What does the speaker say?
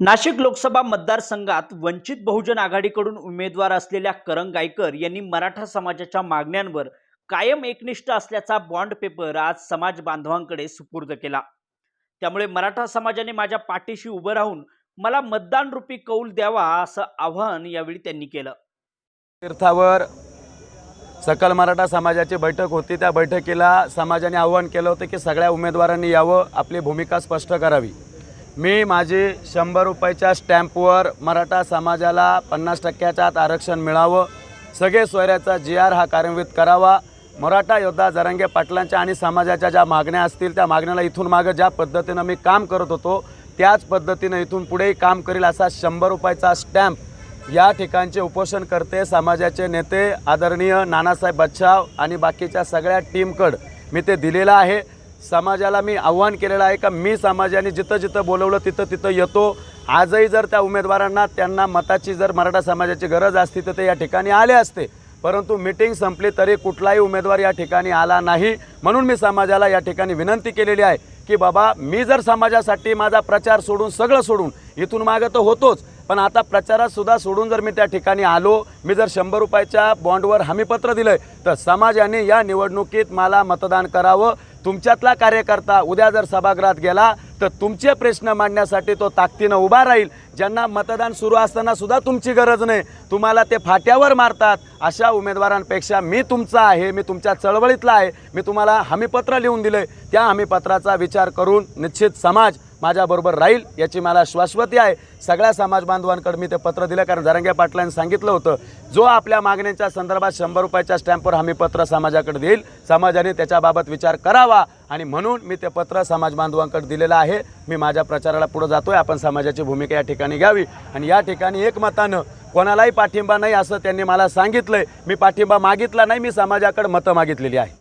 नाशिक लोकसभा मतदारसंघात वंचित बहुजन आघाडीकडून उमेदवार असलेल्या करंग गायकर यांनी मराठा समाजाच्या मागण्यांवर कायम एकनिष्ठ असल्याचा बॉन्ड पेपर आज समाज बांधवांकडे सुपूर्द केला. त्यामुळे मराठा समाजाने माझ्या पाठीशी उभं राहून मला मतदान रूपी कौल द्यावा असं आवाहन यावेळी त्यांनी केलं. तीर्थावर सकल मराठा समाजाची बैठक होती. त्या बैठकीला समाजाने आव्हान केलं होतं की सगळ्या उमेदवारांनी यावं. आपली भूमिका स्पष्ट करावी. मी माझी शंभर रुपयाच्या स्टॅम्पवर मराठा समाजाला पन्नास टक्क्याच्या आत आरक्षण मिळावं सगळे सोयऱ्याचा जी आर हा कार्यान्वित करावा. मराठा योद्धा जरांगे पाटलांच्या आणि समाजाच्या ज्या मागण्या असतील त्या मागण्याला इथून मागं ज्या पद्धतीनं मी काम करत होतो त्याच पद्धतीनं इथून पुढेही काम करील असा शंभर रुपयाचा स्टॅम्प या ठिकाणचे उपोषणकर्ते समाजाचे नेते आदरणीय नानासाहेब बच्छाव आणि बाकीच्या सगळ्या टीमकडं मी ते दिलेलं आहे. समाजाला मी आव्हान केलेलं आहे का मी समाजाने जिथं जिथं बोलवलं तिथं तिथं येतो. आजही जर त्या उमेदवारांना त्यांना मताची जर मराठा समाजाची गरज असती तर ते या ठिकाणी आले असते. परंतु मिटिंग संपली तरी कुठलाही उमेदवार या ठिकाणी आला नाही. म्हणून मी समाजाला या ठिकाणी विनंती केलेली आहे की बाबा मी जर समाजासाठी माझा प्रचार सोडून सगळं सोडून इथून मागं तर होतोच पण आता प्रचारातसुद्धा सोडून जर मी त्या ठिकाणी आलो मी जर शंभर रुपयाच्या बॉन्डवर हमीपत्र दिलं तर समाजाने या निवडणुकीत मला मतदान करावं. तुमच्यातला कार्यकर्ता उद्या जर सभागृहात गेला तर तुमचे प्रश्न मांडण्यासाठी तो ताकदीनं उभा राहील. ज्यांना मतदान सुरू असताना सुद्धा तुमची गरज नाही. तुम्हाला ते फाट्यावर मारतात. अशा उमेदवारांपेक्षा मी तुमचा आहे मी तुमच्या चळवळीतला आहे. मी तुम्हाला हमीपत्र लिहून दिलं त्या हमीपत्राचा विचार करून निश्चित समाज माझ्याबरोबर राहील याची मला श्वासवती आहे. सगळ्या समाज बांधवांकडे मी ते पत्र दिलं कारण जरंगे पाटलांनी सांगितलं होतं जो आपल्या मागण्यांच्या संदर्भात शंभर रुपयाच्या स्टॅम्पवर हमी पत्र समाजाकडे देईल समाजाने त्याच्याबाबत विचार करावा. आणि म्हणून मी ते पत्र समाज बांधवांकडे दिलेलं आहे. मी माझ्या प्रचाराला पुढं जातो आहे आपण समाजाची भूमिका या ठिकाणी घ्यावी. आणि या ठिकाणी एकमतानं कोणालाही पाठिंबा नाही असं त्यांनी मला सांगितलं मी पाठिंबा मागितला नाही मी समाजाकडे मतं मागितलेली आहे.